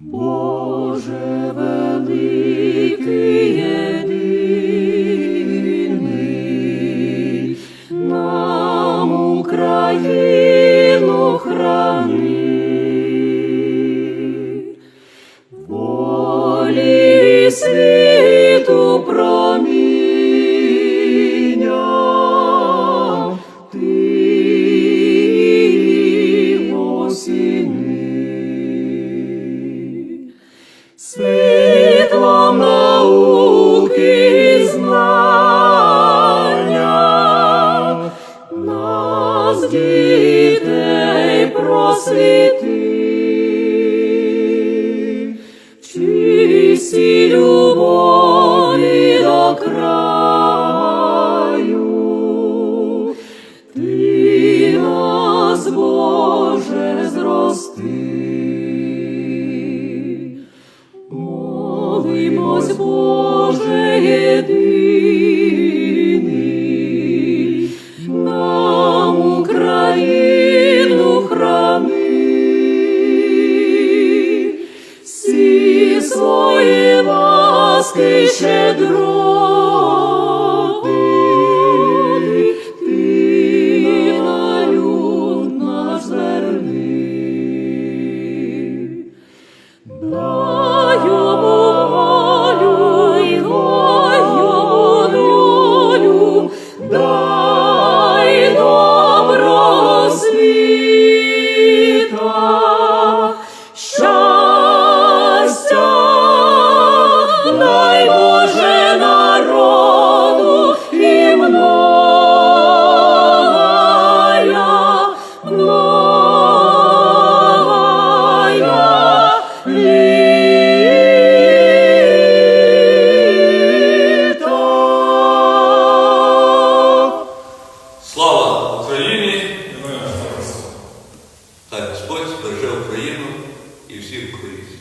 Боже великий єдиний, нам Україну храни, волі світу проміння, просвіти, в любові до краю, ти нас, Боже, зрости. Молимось, Боже єдиний, ласки щедроти, ти на люд наш зверни. Дай Слава Україні! Хай Господь збереже Україну і всіх українців.